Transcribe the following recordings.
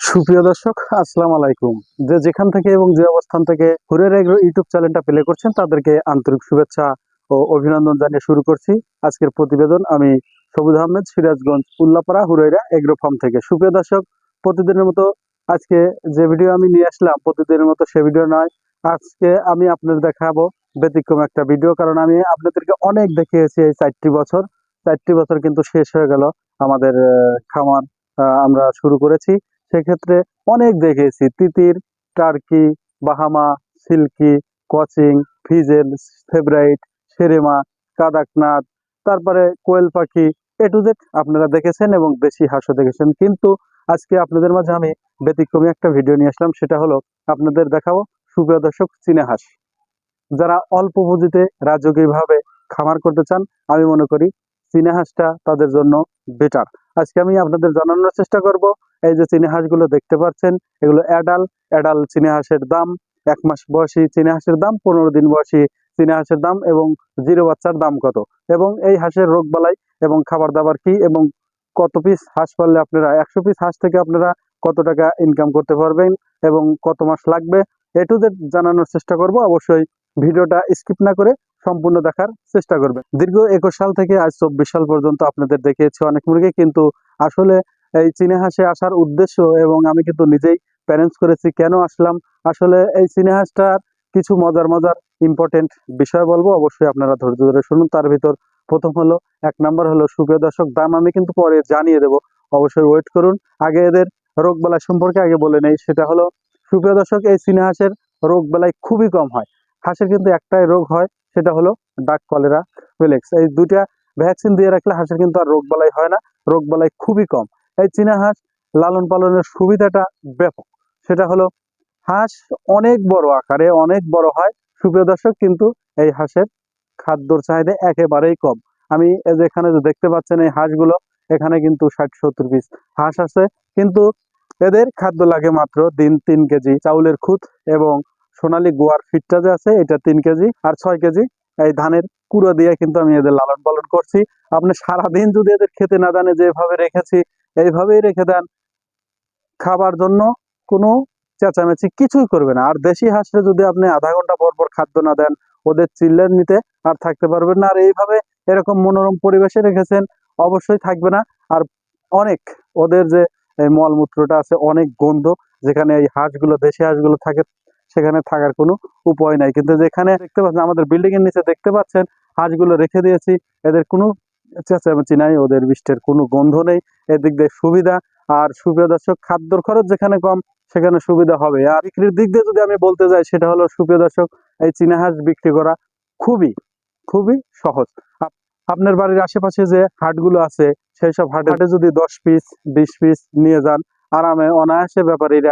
সুপ্রিয় দর্শক, আসসালাম আলাইকুম। যে যেখান থেকে এবং যে অবস্থান থেকে হুরের এগ্রো ইউটিউব চ্যানেলটা প্লে করছেন, তাদেরকে আন্তরিক শুভেচ্ছা ও অভিনন্দন জানিয়ে শুরু করছি আজকের প্রতিবেদন। আমি সবুজ আহমেদ, সিরাজগঞ্জ, উল্লাপাড়া হুরেরা এগ্রো ফার্ম থেকে। সুপ্রিয় দর্শক, প্রতিদিনের মতো আজকে যে ভিডিও আমি নিয়ে আসলাম, প্রতিদিনের মতো সে ভিডিও নয়, আজকে আমি আপনাদের দেখাবো ব্যতিক্রম একটা ভিডিও। কারণ আমি আপনাদেরকে অনেক দেখিয়েছি এই চারটি বছর। চারটি বছর কিন্তু শেষ হয়ে গেল আমাদের খামার আমরা শুরু করেছি। সেক্ষেত্রে অনেক দেখেছি। তিতির, টার্কি, বাহামা, সিল্কি, কচিং, ফিজেল, ফেব্রাইট, সেরেমা, কাদাকনাথ, তারপরে কোয়েল পাখি, এ টু জেড আপনারা দেখেছেন এবং দেশি হাঁসও দেখেছেন। কিন্তু আজকে আপনাদের মাঝে আমি ব্যতিক্রমী একটা ভিডিও নিয়ে আসলাম, সেটা হলো আপনাদের দেখাবো সুপ্রিয় দর্শক চীনা হাঁস। যারা অল্প পুঁজিতে রাজকীয়ভাবে খামার করতে চান, আমি মনে করি চীনা হাঁসটা তাদের জন্য বেটার আজকে আমি আপনাদের জানানোর চেষ্টা করব এই যে চীনা হাঁসগুলো দেখতে পাচ্ছেন, এগুলো অ্যাডাল অ্যাডাল চীনা হাঁসের দাম, এক মাস বয়সী চীনা হাঁসের দাম, পনেরো দিন বয়সী চীনা হাঁসের দাম এবং জিরো বাচ্চার দাম কত? এবং এই হাঁসের রোগ বালাই এবং খাবার দাবার কি এবং কত পিস হাঁস পারলে আপনারা, একশো পিস হাঁস থেকে আপনারা কত টাকা ইনকাম করতে পারবেন এবং কত মাস লাগবে? এ টু জেড জানানোর চেষ্টা করব, অবশ্যই ভিডিওটা স্কিপ না করে সম্পূর্ণ দেখার চেষ্টা করবেন। দীর্ঘ একুশ সাল থেকে আজ চব্বিশ সাল পর্যন্ত আপনাদের দেখিয়েছি অনেক মুরগি, কিন্তু আসলে এই চীনা হাঁসে আসার উদ্দেশ্য এবং আমি কিন্তু নিজেই প্যারেন্টস করেছি, কেন আসলাম? আসলে এই চীনা হাঁসটার কিছু মজার মজার ইম্পর্টেন্ট বিষয় বলব, অবশ্যই আপনারা ধৈর্য ধরে শুনুন। তার ভিতর প্রথম হলো, এক নাম্বার হলো, সুপ্রিয় দর্শক, দাম আমি কিন্তু পরে জানিয়ে দেব। অবশ্যই ওয়েট করুন। আগে এদের রোগ বেলা সম্পর্কে আগে বলে নেই, সেটা হলো, সুপ্রিয় দর্শক, এই চীনা হাঁসের রোগ বেলায় খুবই কম হয়। হাঁসের কিন্তু একটাই রোগ হয়, সেটা হলো ডাক কলেরা, ফেলেক্স। এই দুইটা ভ্যাকসিন দিয়ে রাখলে হাঁসের কিন্তু আর রোগ বালাই হয় না। রোগ বালাই খুবই কম। এই চীনা হাঁস লালন পালনের সুবিধাটা ব্যাপক। সেটা হলো, হাঁস অনেক বড় আকারে, অনেক বড় হয়। সুপ্রিয় দর্শক, কিন্তু এই হাঁসের খাদ্যর চাহিদা একেবারেই কম। আমি এখানে দেখতে পাচ্ছেন এই হাঁসগুলো, এখানে কিন্তু ষাট, সত্তর পিস হাঁস আছে। কিন্তু এদের খাদ্য লাগে মাত্র দিন তিন কেজি চাউলের খুদ এবং সোনালী গোয়ার ফিটটা যে আছে, এটা তিন কেজি আর ছয় কেজি। এই ধানের কুড়ো দিয়ে কিন্তু আমি এদের লালন পালন করছি। আপনি সারাদিন যদি এদের খেতে না জানে, যেভাবে রেখেছি এইভাবেই রেখে দেন। খাবার জন্য কোনো চেঁচামেচি কিছুই করবে না। আর দেশি হাঁসে যদি আপনি আধা ঘণ্টা পর পর খাদ্য না দেন, ওদের চিল্লের নিতে আর থাকতে পারবেন না। আর এইভাবে এরকম মনোরম পরিবেশে রেখেছেন, অবশ্যই থাকবে না। আর অনেক ওদের যে মলমূত্রটা আছে, অনেক গন্ধ, যেখানে এই হাঁসগুলো, দেশি হাঁসগুলো থাকে, সেখানে থাকার কোনো উপায় নাই। কিন্তু যেখানে দেখতে পাচ্ছেন, আমাদের বিল্ডিং এর নিচে দেখতে পাচ্ছেন, হাঁসগুলো রেখে দিয়েছি। এদের কোনো চেঁচামেচি নাই ওদের বৃষ্টির কোনো গন্ধ নেই। এদিক দিয়ে সুবিধা আর সুপ্রিয় দর্শক, খাদ্যর খরচ যেখানে কম, সেখানে সুবিধা হবে। আর বিক্রির দিক দিয়ে যদি আমি বলতে যাই, সেটা হলো, সুপ্রিয় দর্শক, এই চীনা হাঁস বিক্রি করা খুবই খুবই সহজ। আপ- আপনার বাড়ির আশেপাশে যে হাটগুলো আছে, সেই সব হাটে হাটে যদি দশ পিস, বিশ পিস নিয়ে যান, আরামে অনায়াসে ব্যাপারীরা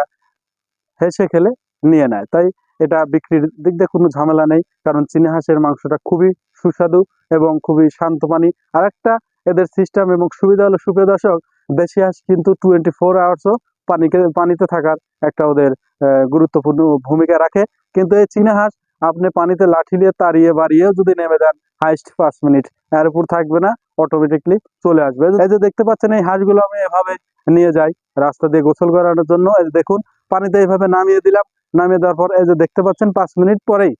হেসে খেলে নিয়ে নেয়। তাই এটা বিক্রির দিক দিয়ে কোনো ঝামেলা নেই, কারণ চীনা হাঁসের মাংসটা খুবই সুস্বাদু এবং খুবই শান্ত পানি। আর একটা এদের সিস্টেম এবং সুবিধা হলো, সুপ্রিয় দর্শক, দেশি হাঁস কিন্তু টোয়েন্টি ফোর আওয়ার্সও পানিকে, পানিতে থাকার একটা ওদের গুরুত্বপূর্ণ ভূমিকা রাখে। কিন্তু এই চীনা হাঁস আপনি পানিতে লাঠি নিয়ে তাড়িয়ে বাড়িয়েও যদি নেমে দেন হাইস্ট পাঁচ মিনিট এর উপর থাকবে না অটোমেটিকলি চলে আসবে। এই যে দেখতে পাচ্ছেন, এই হাঁসগুলো আমি এভাবে নিয়ে যাই, রাস্তা দিয়ে গোসল করানোর জন্য। এই দেখুন, পানিতে এইভাবে নামিয়ে দিলাম, নামিয়ে দেওয়ার পর এই যে দেখতে পাচ্ছেন, পাঁচ মিনিট পরেই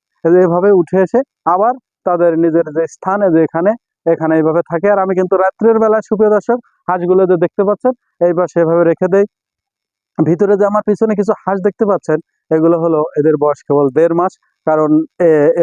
এভাবে উঠে এসে আবার তাদের নিজের যে স্থানে, যে এখানে এইভাবে থাকে। আর আমি কিন্তু রাত্রের বেলায় সুপ্রিয় দর্শক, হাঁসগুলো যে দেখতে পাচ্ছেন এইবার সেভাবে রেখে দেই। ভিতরে যে আমার পিছনে কিছু হাঁস দেখতে পাচ্ছেন, এগুলো হলো এদের বয়স কেবল দেড় মাস। কারণ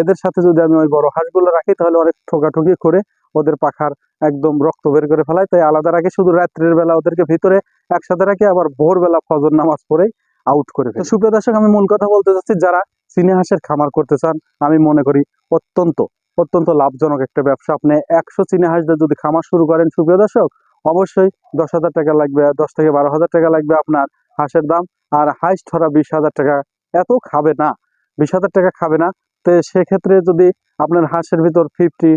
এদের সাথে যদি আমি ওই বড় হাঁসগুলো রাখি, তাহলে অনেক ঠোকাঠুকি করে ওদের পাখার একদম রক্ত বের করে ফেলায় তাই আলাদা রাখি, শুধু রাত্রের বেলা ওদেরকে ভিতরে একসাথে রাখি, আবার ভোরবেলা ফজর নামাজ পড়েই আউট করে। তো সুপ্রিয় দর্শক, আমি মূল কথা বলতে চাচ্ছি, যারা চীনা হাঁসের খামার করতে চান, আমি মনে করি অত্যন্ত অত্যন্ত লাভজনক একটা ব্যবসা। আপনি একশো চীনা হাঁস যদি খামার শুরু করেন, সুপ্রিয় দর্শক, অবশ্যই দশ হাজার টাকা লাগবে, দশ থেকে বারো হাজার টাকা লাগবে আপনার হাঁসের দাম। আর হাইস্ট ধরা বিশ হাজার টাকা, এত খাবে না। বিশ হাজার টাকা খাবে না। তো সেক্ষেত্রে যদি আপনার হাঁসের ভিতর ফিফটি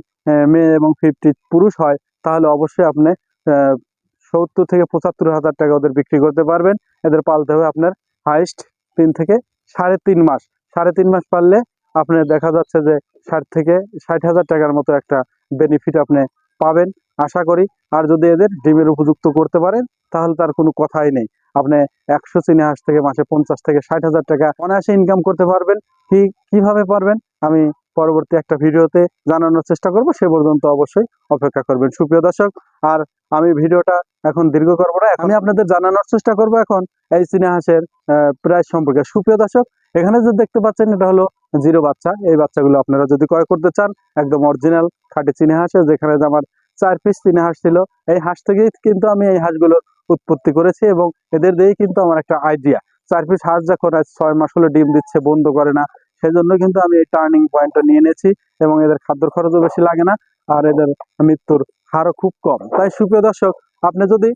মেয়ে এবং ফিফটি পুরুষ হয়, তাহলে অবশ্যই আপনি সত্তর থেকে পঁচাত্তর হাজার টাকা ওদের বিক্রি করতে পারবেন। এদের পালতে হবে আপনার হাইস্ট তিন থেকে সাড়ে তিন মাস। সাড়ে তিন মাস পারলে আপনার দেখা যাচ্ছে যে ষাট থেকে ষাট হাজার টাকার মতো একটা বেনিফিট আপনি পাবেন। আশা করি, আর যদি এদের ডিমের উপযুক্ত করতে পারেন, তাহলে তার কোনো কথাই নেই। আপনি একশো চিনি হাঁস থেকে মাসে পঞ্চাশ থেকে ষাট হাজার টাকা অনায়াসে ইনকাম করতে পারবেন। কি, কীভাবে পারবেন? আমি পরবর্তী একটা ভিডিওতে জানানোর চেষ্টা করব। সে পর্যন্ত অবশ্যই অপেক্ষা করবেন। সুপ্রিয় দর্শক, আর আমি ভিডিওটা এখন দীর্ঘ করব না। আমি আপনাদের জানানোর চেষ্টা করব এখন এই চীনা হাঁসের প্রাইস সম্পর্কে। সুপ্রিয় দর্শক এখানে যে দেখতে পাচ্ছেন, এটা হলো জিরো বাচ্চা। এই বাচ্চাগুলো আপনারা যদি ক্রয় করতে চান, একদম অরিজিনাল খাঁটি চীনা হাঁস যেখানে আমার চার পিস চিনে হাঁস ছিল, এই হাঁস থেকেই কিন্তু আমি এই হাঁসগুলো উৎপত্তি করেছি এবং এদের দিয়েই কিন্তু আমার একটা আইডিয়া চার পিস হাঁস যখন আজ ছয় মাস হলো ডিম দিচ্ছে, বন্ধ করে না সেই জন্য কিন্তু আমি এই টার্নিং পয়েন্টটা নিয়ে নিয়েছি এবং এদের খাদ্য খরচও বেশি লাগে না, আর এদের মৃত্যুর হারও খুব কম। তাই সুপ্রিয় দর্শক, আপনি যদি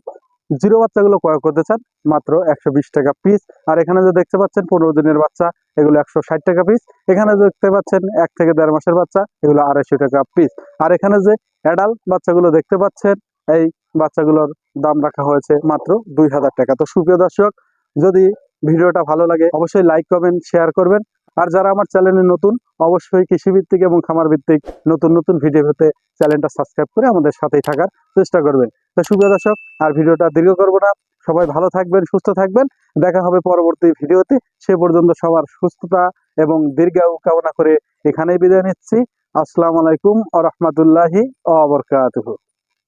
জিরো বাচ্চাগুলো ক্রয় করতে চান, মাত্র একশো বিশ টাকা পিস আর এখানে যে দেখতে পাচ্ছেন, পনেরো দিনের বাচ্চা, এগুলো একশো ষাট টাকা পিস এখানে দেখতে পাচ্ছেন, এক থেকে দেড় মাসের বাচ্চা, এগুলো আড়াইশো টাকা পিস আর এখানে যে অ্যাডাল্ট বাচ্চাগুলো দেখতে পাচ্ছেন, এই বাচ্চাগুলোর দাম রাখা হয়েছে মাত্র দুই হাজার টাকা। তো সুপ্রিয় দর্শক, যদি ভিডিওটা ভালো লাগে, অবশ্যই লাইক করবেন শেয়ার করবেন। আর যারা আমার চ্যানেলে নতুন, অবশ্যই কৃষিভিত্তিক এবং খামার ভিত্তিক নতুন নতুন ভিডিও পেতে চ্যানেলটা সাবস্ক্রাইব করে আমাদের সাথেই থাকার চেষ্টা করবেন। তো সুপ্রিয় দর্শক। আর ভিডিওটা দীর্ঘ করব না। সবাই ভালো থাকবেন, সুস্থ থাকবেন। দেখা হবে পরবর্তী ভিডিওতে। সে পর্যন্ত সবার সুস্থতা এবং দীর্ঘায়ু কামনা করে এখানেই বিদায় নিচ্ছি। আসসালামু আলাইকুম আ রহমতুল্লাহি আবরকাতুহ